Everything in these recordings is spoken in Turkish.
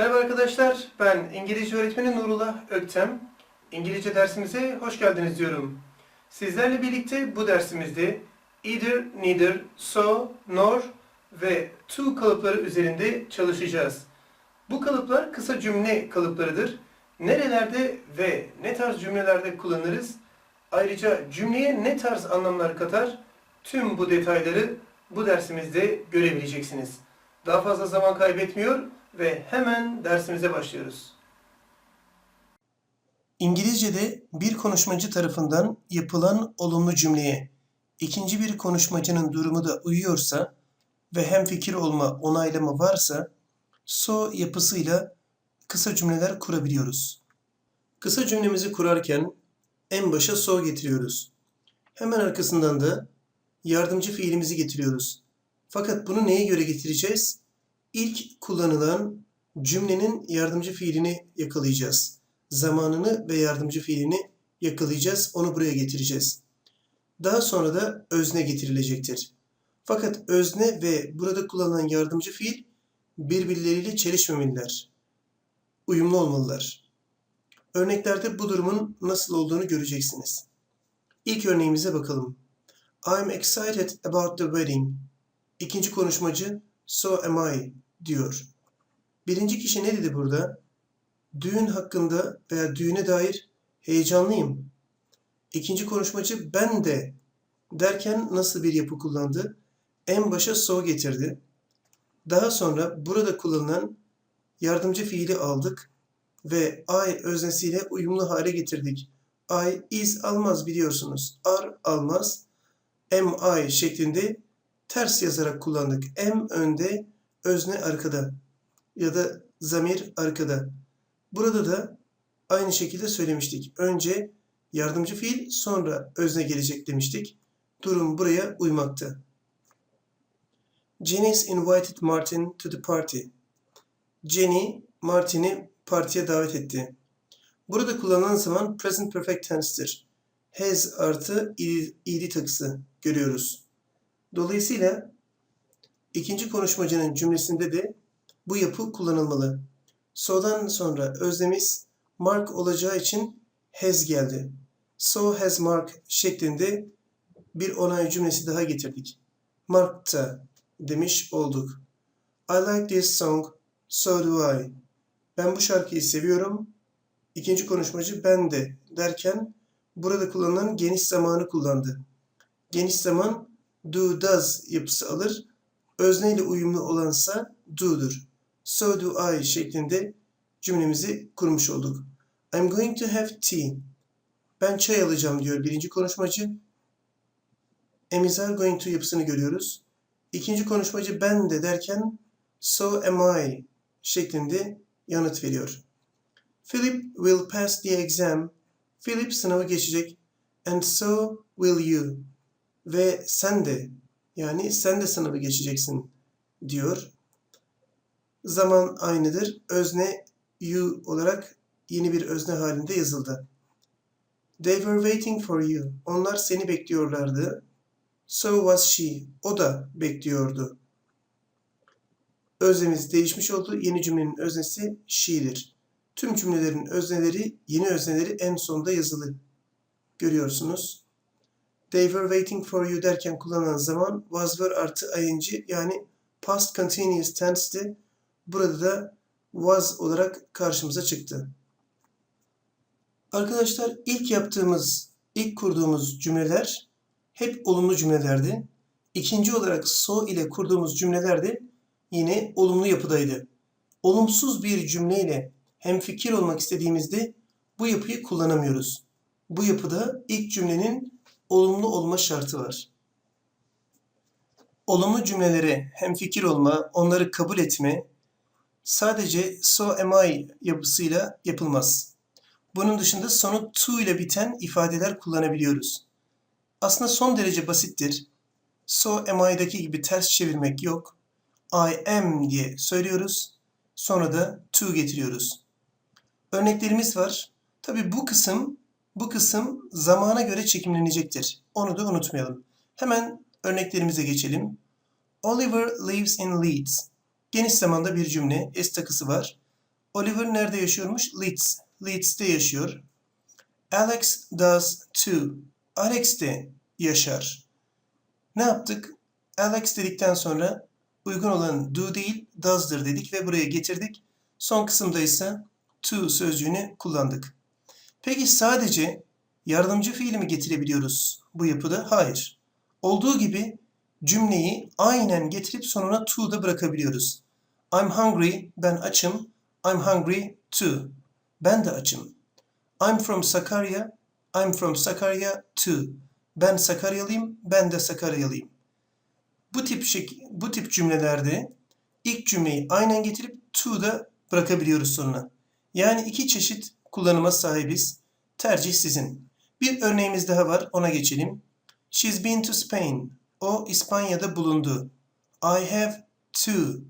Merhaba arkadaşlar, ben İngilizce öğretmeni Nurullah Öktem. İngilizce dersimize hoş geldiniz diyorum. Sizlerle birlikte bu dersimizde either, neither, so, nor ve to kalıpları üzerinde çalışacağız. Bu kalıplar kısa cümle kalıplarıdır. Nerelerde ve ne tarz cümlelerde kullanırız? Ayrıca cümleye ne tarz anlamlar katar? Tüm bu detayları bu dersimizde görebileceksiniz. Daha fazla zaman kaybetmiyor ve hemen dersimize başlıyoruz. İngilizce'de bir konuşmacı tarafından yapılan olumlu cümleye ikinci bir konuşmacının durumu da uyuyorsa ve hem fikir olma, onaylama varsa so yapısıyla kısa cümleler kurabiliyoruz. Kısa cümlemizi kurarken en başa so getiriyoruz. Hemen arkasından da yardımcı fiilimizi getiriyoruz. Fakat bunu neye göre getireceğiz? İlk kullanılan cümlenin yardımcı fiilini yakalayacağız. Zamanını ve yardımcı fiilini yakalayacağız. Onu buraya getireceğiz. Daha sonra da özne getirilecektir. Fakat özne ve burada kullanılan yardımcı fiil birbirleriyle çelişmemeliler. Uyumlu olmalılar. Örneklerde bu durumun nasıl olduğunu göreceksiniz. İlk örneğimize bakalım. I'm excited about the wedding. İkinci konuşmacı so am I diyor. Birinci kişi ne dedi burada? Düğün hakkında veya düğüne dair heyecanlıyım. İkinci konuşmacı ben de derken nasıl bir yapı kullandı? En başa so getirdi. Daha sonra burada kullanılan yardımcı fiili aldık ve I öznesiyle uyumlu hale getirdik. I is almaz biliyorsunuz. Are almaz. Am I şeklinde ters yazarak kullandık. M önde, özne arkada ya da zamir arkada. Burada da aynı şekilde söylemiştik. Önce yardımcı fiil sonra özne gelecek demiştik. Durum buraya uymakta. Jenny's invited Martin to the party. Jenny, Martin'i partiye davet etti. Burada kullanılan zaman present perfect tense'tir. Has artı ed takısı görüyoruz. Dolayısıyla ikinci konuşmacının cümlesinde de bu yapı kullanılmalı. So'dan sonra özlemiz Mark olacağı için has geldi. So has Mark şeklinde bir onay cümlesi daha getirdik. Mark da demiş olduk. I like this song, so do I. Ben bu şarkıyı seviyorum. İkinci konuşmacı ben de derken burada kullanılan geniş zamanı kullandı. Geniş zaman do does yapısı alır. Özneyle uyumlu olansa do'dur. So do I şeklinde cümlemizi kurmuş olduk. I'm going to have tea. Ben çay alacağım diyor birinci konuşmacı. Am is are going to yapısını görüyoruz. İkinci konuşmacı ben de derken so am I şeklinde yanıt veriyor. Philip will pass the exam. Philip sınavı geçecek. And so will you. Ve sen de yani sen de sınavı geçeceksin diyor. Zaman aynıdır. Özne you olarak yeni bir özne halinde yazıldı. They were waiting for you. Onlar seni bekliyorlardı. So was she. O da bekliyordu. Öznemiz değişmiş oldu. Yeni cümlenin öznesi she'dir. Tüm cümlelerin özneleri, yeni özneleri en sonda yazılı. Görüyorsunuz. They were waiting for you derken kullanılan zaman was were artı ing yani past continuous tense'ti. Burada da was olarak karşımıza çıktı. Arkadaşlar ilk yaptığımız, ilk kurduğumuz cümleler hep olumlu cümlelerdi. İkinci olarak so ile kurduğumuz cümleler de yine olumlu yapıdaydı. Olumsuz bir cümleyle hem fikir olmak istediğimizde bu yapıyı kullanamıyoruz. Bu yapıda ilk cümlenin olumlu olma şartı var. Olumlu cümlelere hem fikir olma, onları kabul etme sadece so am I yapısıyla yapılmaz. Bunun dışında sonu to ile biten ifadeler kullanabiliyoruz. Aslında son derece basittir. So am I'daki gibi ters çevirmek yok. I am diye söylüyoruz. Sonra da to getiriyoruz. Örneklerimiz var. Tabi bu kısım bu kısım zamana göre çekimlenecektir. Onu da unutmayalım. Hemen örneklerimize geçelim. Oliver lives in Leeds. Geniş zamanda bir cümle, s takısı var. Oliver nerede yaşıyormuş? Leeds. Leeds'te yaşıyor. Alex does too. Alex de yaşar. Ne yaptık? Alex dedikten sonra uygun olan do değil does'dır dedik ve buraya getirdik. Son kısımda ise to sözcüğünü kullandık. Peki sadece yardımcı fiili mi getirebiliyoruz bu yapıda? Hayır. Olduğu gibi cümleyi aynen getirip sonuna to da bırakabiliyoruz. I'm hungry, ben açım. I'm hungry too. Ben de açım. I'm from Sakarya, I'm from Sakarya too. Ben Sakaryalıyım, ben de Sakaryalıyım. Bu tip şek bu tip cümlelerde ilk cümleyi aynen getirip to da bırakabiliyoruz sonuna. Yani iki çeşit kullanıma sahibiz. Tercih sizin. Bir örneğimiz daha var, ona geçelim. She's been to Spain. O İspanya'da bulundu. I have too.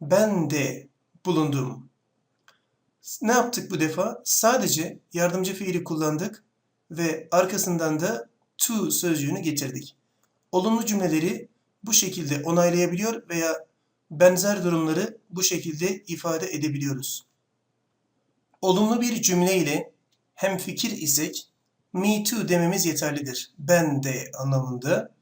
Ben de bulundum. Ne yaptık bu defa? Sadece yardımcı fiili kullandık ve arkasından da to sözcüğünü getirdik. Olumlu cümleleri bu şekilde onaylayabiliyor veya benzer durumları bu şekilde ifade edebiliyoruz. Olumlu bir cümle ile hem fikir isek me too dememiz yeterlidir. Ben de anlamında.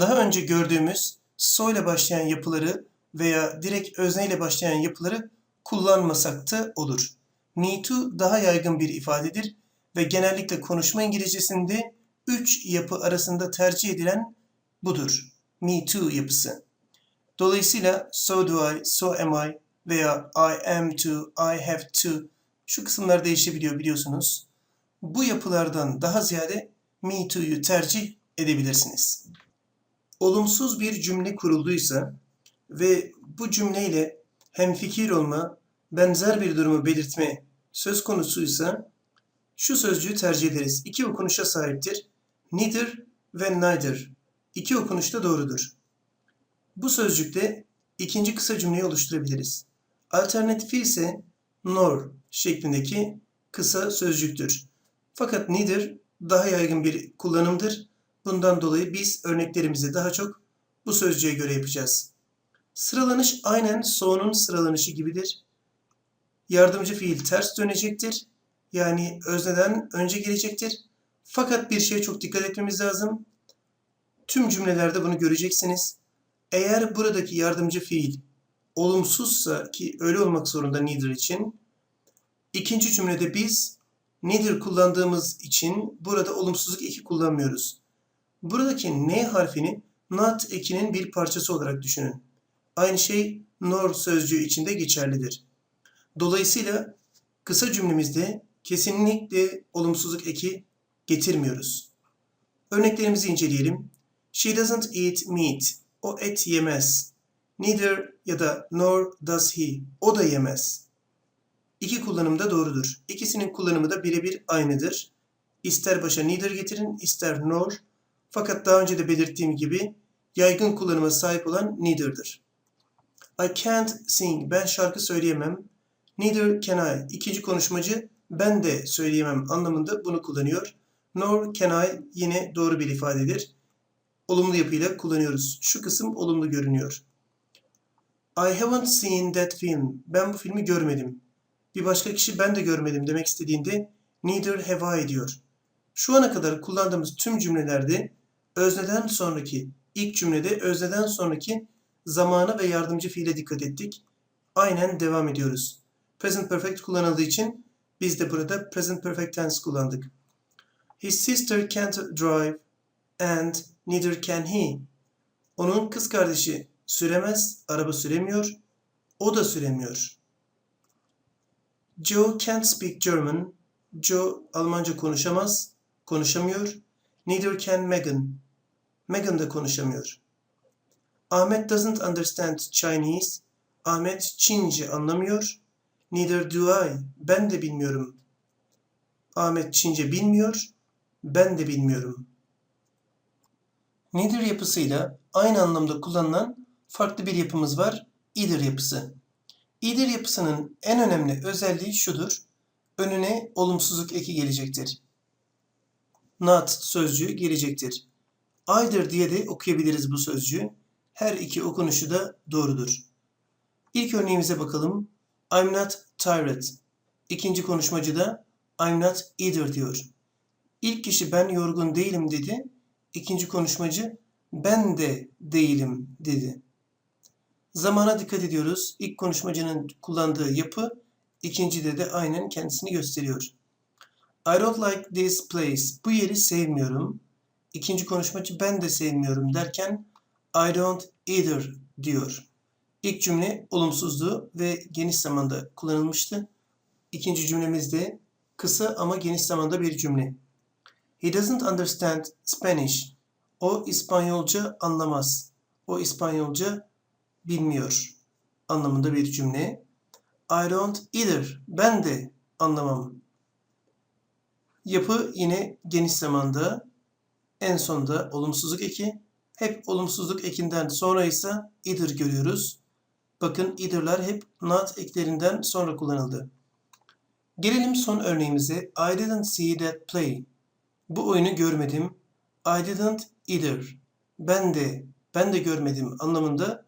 Daha önce gördüğümüz so başlayan yapıları veya direkt özne ile başlayan yapıları kullanmasak da olur. Me too daha yaygın bir ifadedir ve genellikle konuşma İngilizcesinde üç yapı arasında tercih edilen budur. Me too yapısı. Dolayısıyla so do I, so am I veya I am to, I have to şu kısımlar değişebiliyor biliyorsunuz. Bu yapılardan daha ziyade me too'yu tercih edebilirsiniz. Olumsuz bir cümle kurulduysa ve bu cümleyle hem fikir olma, benzer bir durumu belirtme söz konusuysa şu sözcüğü tercih ederiz. İki okunuşa sahiptir. Neither ve neither. İki okunuş da doğrudur. Bu sözcükte ikinci kısa cümleyi oluşturabiliriz. Alternatifi ise nor şeklindeki kısa sözcüktür. Fakat neither daha yaygın bir kullanımdır. Bundan dolayı biz örneklerimizi daha çok bu sözcüğe göre yapacağız. Sıralanış aynen so'nun sıralanışı gibidir. Yardımcı fiil ters dönecektir. Yani özneden önce gelecektir. Fakat bir şeye çok dikkat etmemiz lazım. Tüm cümlelerde bunu göreceksiniz. Eğer buradaki yardımcı fiil olumsuzsa ki öyle olmak zorunda neither için ikinci cümlede biz neither kullandığımız için burada olumsuzluk eki kullanmıyoruz. Buradaki n harfini not ekinin bir parçası olarak düşünün. Aynı şey nor sözcüğü içinde geçerlidir. Dolayısıyla kısa cümlemizde kesinlikle olumsuzluk eki getirmiyoruz. Örneklerimizi inceleyelim. She doesn't eat meat. O et yemez. Neither ya da nor does he. O da yemez. İki kullanım da doğrudur. İkisinin kullanımı da birebir aynıdır. İster başa neither getirin, ister nor. Fakat daha önce de belirttiğim gibi yaygın kullanıma sahip olan neither'dır. I can't sing. Ben şarkı söyleyemem. Neither can I. İkinci konuşmacı ben de söyleyemem anlamında bunu kullanıyor. Nor can I yine doğru bir ifadedir. Olumlu yapıyla kullanıyoruz. Şu kısım olumlu görünüyor. I haven't seen that film. Ben bu filmi görmedim. Bir başka kişi ben de görmedim demek istediğinde neither have I diyor. Şu ana kadar kullandığımız tüm cümlelerde özneden sonraki ilk cümlede özneden sonraki zamana ve yardımcı fiile dikkat ettik. Aynen devam ediyoruz. Present perfect kullanıldığı için biz de burada present perfect tense kullandık. His sister can't drive and neither can he. Onun kız kardeşi süremez, araba süremiyor. O da süremiyor. Joe can't speak German. Joe Almanca konuşamaz, konuşamıyor. Neither can Megan. Megan da konuşamıyor. Ahmet doesn't understand Chinese. Ahmet Çince anlamıyor. Neither do I. Ben de bilmiyorum. Ahmet Çince bilmiyor. Ben de bilmiyorum. Neither yapısıyla aynı anlamda kullanılan farklı bir yapımız var. Either yapısı. Either yapısının en önemli özelliği şudur. Önüne olumsuzluk eki gelecektir. Not sözcüğü gelecektir. Either diye de okuyabiliriz bu sözcüğü. Her iki okunuşu da doğrudur. İlk örneğimize bakalım. I'm not tired. İkinci konuşmacı da I'm not either diyor. İlk kişi ben yorgun değilim dedi. İkinci konuşmacı ben de değilim dedi. Zamana dikkat ediyoruz. İlk konuşmacının kullandığı yapı ikincide de aynen kendisini gösteriyor. I don't like this place. Bu yeri sevmiyorum. İkinci konuşmacı ben de sevmiyorum derken I don't either diyor. İlk cümle olumsuzdu ve geniş zamanda kullanılmıştı. İkinci cümlemiz de kısa ama geniş zamanda bir cümle. He doesn't understand Spanish. O İspanyolca anlamaz. O İspanyolca bilmiyor anlamında bir cümle. I don't either. Ben de anlamam. Yapı yine geniş zamanda. En sonda olumsuzluk eki. Hep olumsuzluk ekinden sonra ise either görüyoruz. Bakın either'lar hep not eklerinden sonra kullanıldı. Gelelim son örneğimize. I didn't see that play. Bu oyunu görmedim. I didn't either. Ben de, ben de görmedim anlamında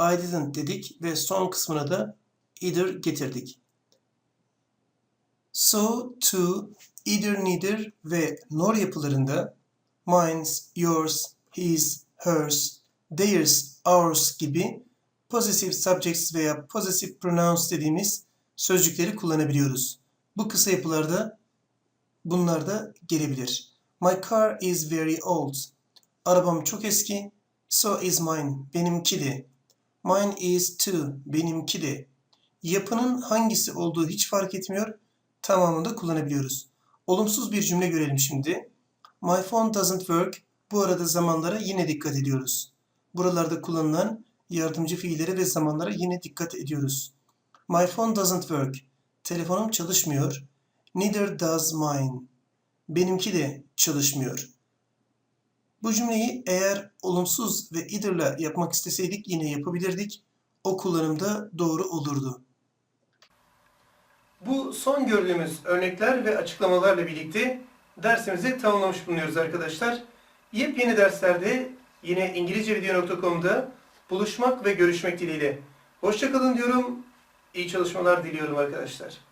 I didn't dedik ve son kısmına da either getirdik. So, to, either, neither ve nor yapılarında mine's, yours, his, hers, theirs, ours gibi possessive subjects veya possessive pronouns dediğimiz sözcükleri kullanabiliyoruz. Bu kısa yapılarda bunlar da gelebilir. My car is very old. Arabam çok eski. So is mine. Benimki de. Mine is too. Benimki de. Yapının hangisi olduğu hiç fark etmiyor. Tamamını da kullanabiliyoruz. Olumsuz bir cümle görelim şimdi. My phone doesn't work. Bu arada zamanlara yine dikkat ediyoruz. Buralarda kullanılan yardımcı fiillere ve zamanlara yine dikkat ediyoruz. My phone doesn't work. Telefonum çalışmıyor. Neither does mine. Benimki de çalışmıyor. Bu cümleyi eğer olumsuz ve either'la yapmak isteseydik yine yapabilirdik. O kullanımda doğru olurdu. Bu son gördüğümüz örnekler ve açıklamalarla birlikte dersimizi tamamlamış bulunuyoruz arkadaşlar. Yepyeni derslerde yine İngilizcevideo.com'da buluşmak ve görüşmek dileğiyle. Hoşçakalın diyorum. İyi çalışmalar diliyorum arkadaşlar.